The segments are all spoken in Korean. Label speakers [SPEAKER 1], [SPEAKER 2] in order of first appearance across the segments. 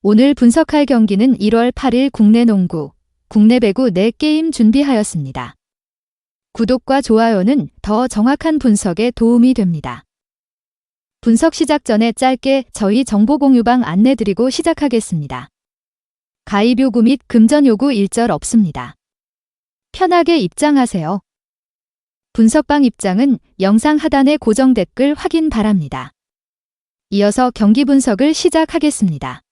[SPEAKER 1] 오늘 분석할 경기는 1월 8일 국내 농구, 국내 배구 4게임 준비하였습니다. 구독과 좋아요는 더 정확한 분석에 도움이 됩니다. 분석 시작 전에 짧게 저희 정보 공유방 안내드리고 시작하겠습니다. 가입 요구 및 금전 요구 일절 없습니다. 편하게 입장하세요. 분석방 입장은 영상 하단의 고정 댓글 확인 바랍니다. 이어서 경기 분석을 시작하겠습니다.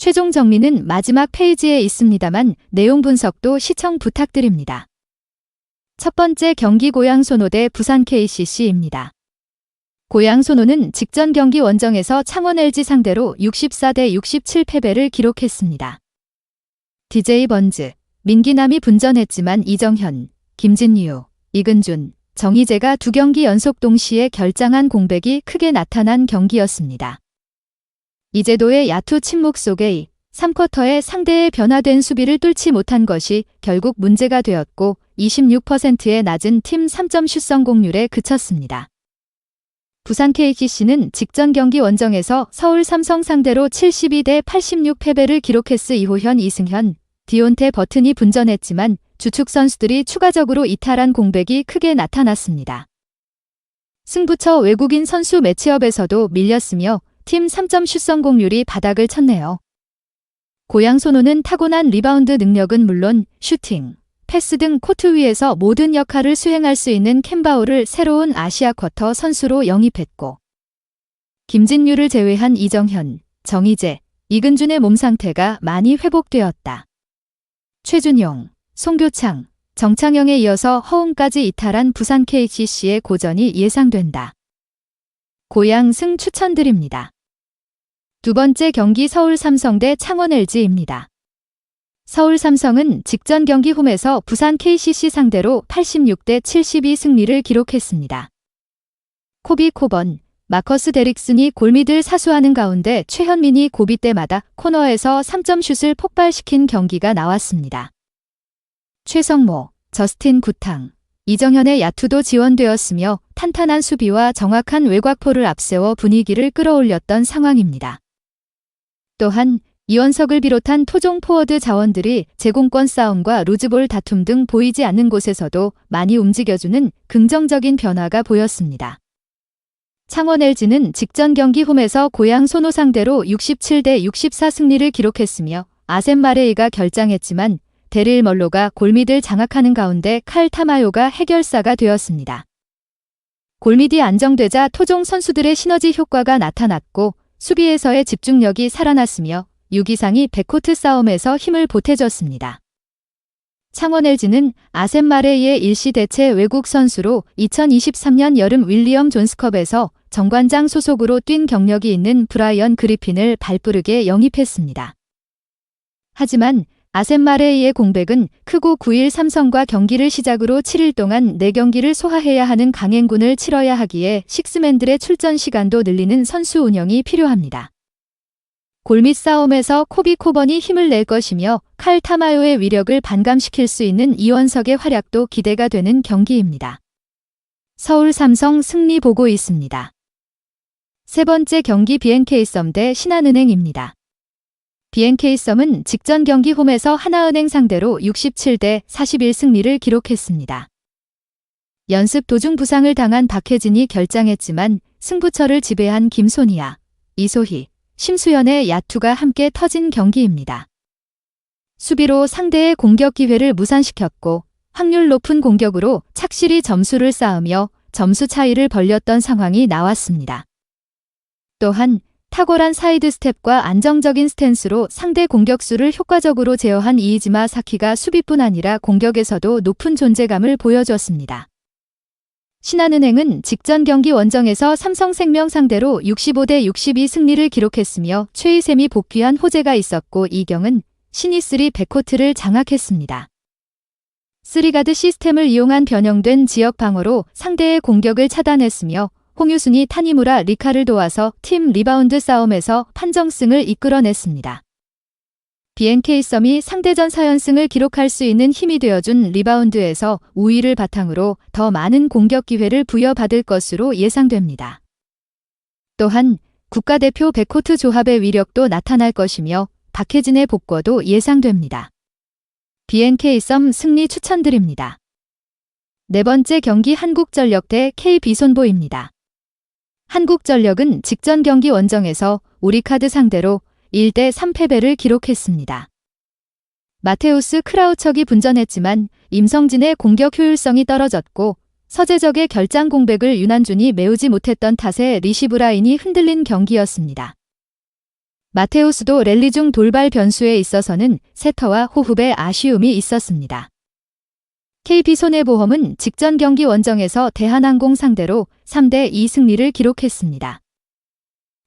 [SPEAKER 1] 최종 정리는 마지막 페이지에 있습니다만 내용 분석도 시청 부탁드립니다. 첫 번째 경기 고양 소노 대 부산 KCC입니다. 고양 소노는 직전 경기 원정에서 창원 LG 상대로 64대 67 패배를 기록했습니다. DJ 번즈, 민기남이 분전했지만 이정현, 김진유, 이근준, 정희재가 두 경기 연속 동시에 결장한 공백이 크게 나타난 경기였습니다. 이재도의 야투 침묵 속에 3쿼터에 상대의 변화된 수비를 뚫지 못한 것이 결국 문제가 되었고 26%의 낮은 팀 3점 슛 성공률에 그쳤습니다. 부산 KCC는 직전 경기 원정에서 서울 삼성 상대로 72대 86 패배를 기록했으 이호현 이승현, 디온테 버튼이 분전했지만 주축 선수들이 추가적으로 이탈한 공백이 크게 나타났습니다. 승부처 외국인 선수 매치업에서도 밀렸으며 팀 3점 슛 성공률이 바닥을 쳤네요. 고양 소노는 타고난 리바운드 능력은 물론 슈팅, 패스 등 코트 위에서 모든 역할을 수행할 수 있는 캔바우를 새로운 아시아 쿼터 선수로 영입했고 김진유를 제외한 이정현, 정희재, 이근준의 몸 상태가 많이 회복되었다. 최준용, 송교창, 정창영에 이어서 허웅까지 이탈한 부산 KCC의 고전이 예상된다. 고양 승 추천드립니다. 두 번째 경기 서울 삼성 대 창원 LG입니다. 서울 삼성은 직전 경기 홈에서 부산 KCC 상대로 86대 72 승리를 기록했습니다. 코비 코번, 마커스 데릭슨이 골밑을 사수하는 가운데 최현민이 고비 때마다 코너에서 3점 슛을 폭발시킨 경기가 나왔습니다. 최성모, 저스틴 구탕, 이정현의 야투도 지원되었으며 탄탄한 수비와 정확한 외곽포를 앞세워 분위기를 끌어올렸던 상황입니다. 또한 이원석을 비롯한 토종 포워드 자원들이 제공권 싸움과 루즈볼 다툼 등 보이지 않는 곳에서도 많이 움직여주는 긍정적인 변화가 보였습니다. 창원 LG는 직전 경기 홈에서 고양 소노 상대로 67대 64 승리를 기록했으며 아셈 마레이가 결장했지만 데릴 멀로가 골밑을 장악하는 가운데 칼 타마요가 해결사가 되었습니다. 골밑이 안정되자 토종 선수들의 시너지 효과가 나타났고 수비에서의 집중력이 살아났으며 6이상이 백코트 싸움에서 힘을 보태줬습니다. 창원 LG는 아셈 마레이의 일시 대체 외국 선수로 2023년 여름 윌리엄 존스컵에서 정관장 소속으로 뛴 경력이 있는 브라이언 그리핀을 발부르게 영입했습니다. 하지만 아셈 마레이의 공백은 크고 9일 삼성과 경기를 시작으로 7일 동안 4경기를 소화해야 하는 강행군을 치러야 하기에 식스맨들의 출전 시간도 늘리는 선수 운영이 필요합니다. 골밑 싸움에서 코비 코번이 힘을 낼 것이며 칼 타마요의 위력을 반감시킬 수 있는 이원석의 활약도 기대가 되는 경기입니다. 서울 삼성 승리 보고 있습니다. 세 번째 경기 BNK 썸 대 신한은행입니다. BNK 썸은 직전 경기 홈에서 하나은행 상대로 67대 41 승리를 기록했습니다. 연습 도중 부상을 당한 박혜진이 결장했지만 승부처를 지배한 김소니아, 이소희, 심수연의 야투가 함께 터진 경기입니다. 수비로 상대의 공격 기회를 무산시켰고 확률 높은 공격으로 착실히 점수를 쌓으며 점수 차이를 벌렸던 상황이 나왔습니다. 또한 탁월한 사이드 스텝과 안정적인 스탠스로 상대 공격수를 효과적으로 제어한 이이지마 사키가 수비뿐 아니라 공격에서도 높은 존재감을 보여줬습니다. 신한은행은 직전 경기 원정에서 삼성생명 상대로 65대 62 승리를 기록했으며 최희샘이 복귀한 호재가 있었고 이경은 시니스리 백코트를 장악했습니다. 쓰리가드 시스템을 이용한 변형된 지역 방어로 상대의 공격을 차단했으며 홍유순이 타니무라 리카를 도와서 팀 리바운드 싸움에서 판정승을 이끌어냈습니다. BNK 썸이 상대전 4연승을 기록할 수 있는 힘이 되어준 리바운드에서 우위를 바탕으로 더 많은 공격 기회를 부여받을 것으로 예상됩니다. 또한 국가대표 백코트 조합의 위력도 나타날 것이며 박혜진의 복궈도 예상됩니다. BNK 썸 승리 추천드립니다. 네 번째 경기 한국전력 대 KB손보입니다. 한국전력은 직전 경기 원정에서 우리카드 상대로 1대 3패배를 기록했습니다. 마테우스 크라우척이 분전했지만 임성진의 공격 효율성이 떨어졌고 서재적의 결장 공백을 윤한준이 메우지 못했던 탓에 리시브 라인이 흔들린 경기였습니다. 마테우스도 랠리 중 돌발 변수에 있어서는 세터와 호흡에 아쉬움이 있었습니다. KB손해보험은 직전 경기 원정에서 대한항공 상대로 3대 2 승리를 기록했습니다.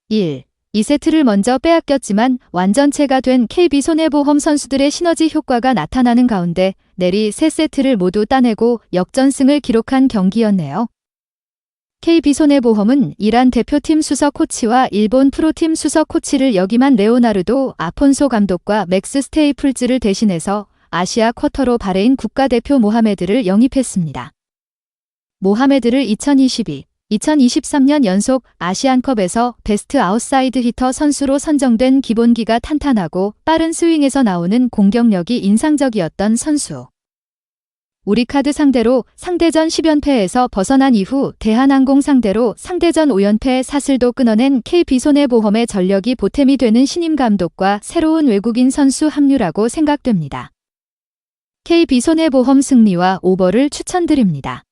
[SPEAKER 1] 1. 2세트를 먼저 빼앗겼지만 완전체가 된 KB손해보험 선수들의 시너지 효과가 나타나는 가운데 내리 3세트를 모두 따내고 역전승을 기록한 경기였네요. KB손해보험은 이란 대표팀 수석 코치와 일본 프로팀 수석 코치를 역임한 레오나르도 아폰소 감독과 맥스 스테이플즈를 대신해서 아시아 쿼터로 바레인 국가대표 모하메드를 영입했습니다. 모하메드를 2022, 2023년 연속 아시안컵에서 베스트 아웃사이드 히터 선수로 선정된 기본기가 탄탄하고 빠른 스윙에서 나오는 공격력이 인상적이었던 선수. 우리 카드 상대로 상대전 10연패에서 벗어난 이후 대한항공 상대로 상대전 5연패 사슬도 끊어낸 KB손해보험의 전력이 보탬이 되는 신임 감독과 새로운 외국인 선수 합류라고 생각됩니다. KB손해보험 승리와 오버를 추천드립니다.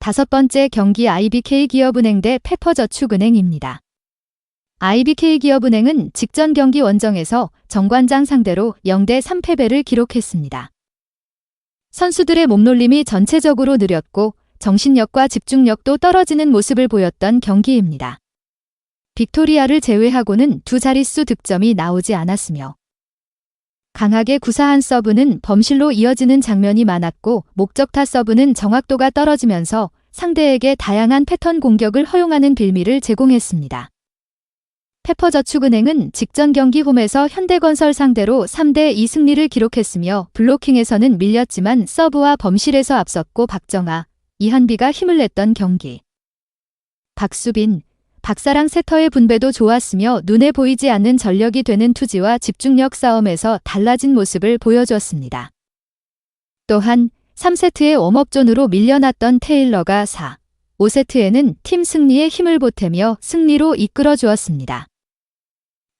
[SPEAKER 1] 다섯 번째 경기 IBK 기업은행 대 페퍼저축은행입니다. IBK 기업은행은 직전 경기 원정에서 정관장 상대로 0대 3패배를 기록했습니다. 선수들의 몸놀림이 전체적으로 느렸고 정신력과 집중력도 떨어지는 모습을 보였던 경기입니다. 빅토리아를 제외하고는 두 자릿수 득점이 나오지 않았으며 강하게 구사한 서브는 범실로 이어지는 장면이 많았고 목적타 서브는 정확도가 떨어지면서 상대에게 다양한 패턴 공격을 허용하는 빌미를 제공했습니다. 페퍼저축은행은 직전 경기 홈에서 현대건설 상대로 3대 2 승리를 기록했으며 블로킹에서는 밀렸지만 서브와 범실에서 앞섰고 박정아, 이한비가 힘을 냈던 경기. 박수빈, 박사랑 세터의 분배도 좋았으며 눈에 보이지 않는 전력이 되는 투지와 집중력 싸움에서 달라진 모습을 보여주었습니다. 또한 3세트의 웜업존으로 밀려났던 테일러가 4, 5세트에는 팀 승리에 힘을 보태며 승리로 이끌어 주었습니다.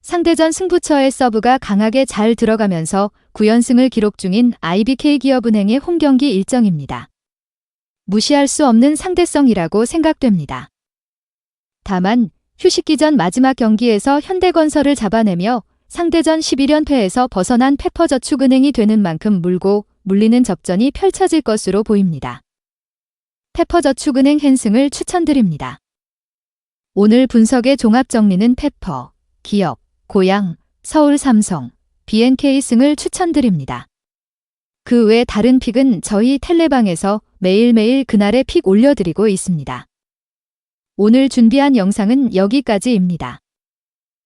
[SPEAKER 1] 상대전 승부처의 서브가 강하게 잘 들어가면서 9연승을 기록 중인 IBK 기업은행의 홈경기 일정입니다. 무시할 수 없는 상대성이라고 생각됩니다. 다만 휴식기 전 마지막 경기에서 현대건설을 잡아내며 상대전 11연패에서 벗어난 페퍼저축은행이 되는 만큼 물고 물리는 접전이 펼쳐질 것으로 보입니다. 페퍼저축은행 헨승을 추천드립니다. 오늘 분석의 종합 정리는 페퍼, 기업, 고양, 서울 삼성, BNK 승을 추천드립니다. 그 외 다른 픽은 저희 텔레방에서 매일매일 그날의 픽 올려드리고 있습니다. 오늘 준비한 영상은 여기까지입니다.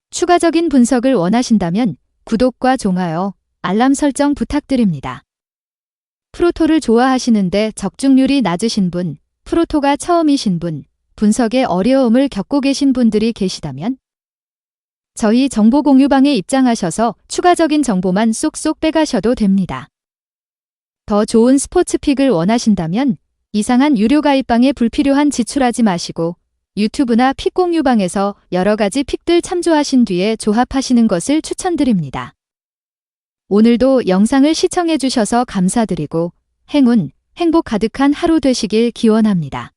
[SPEAKER 1] 추가적인 분석을 원하신다면 구독과 좋아요, 알람 설정 부탁드립니다. 프로토를 좋아하시는데 적중률이 낮으신 분, 프로토가 처음이신 분, 분석에 어려움을 겪고 계신 분들이 계시다면 저희 정보 공유방에 입장하셔서 추가적인 정보만 쏙쏙 빼가셔도 됩니다. 더 좋은 스포츠 픽을 원하신다면 이상한 유료 가입방에 불필요한 지출하지 마시고 유튜브나 픽공 유방에서 여러 가지 픽들 참조하신 뒤에 조합하시는 것을 추천드립니다. 오늘도 영상을 시청해 주셔서 감사드리고 행운, 행복 가득한 하루 되시길 기원합니다.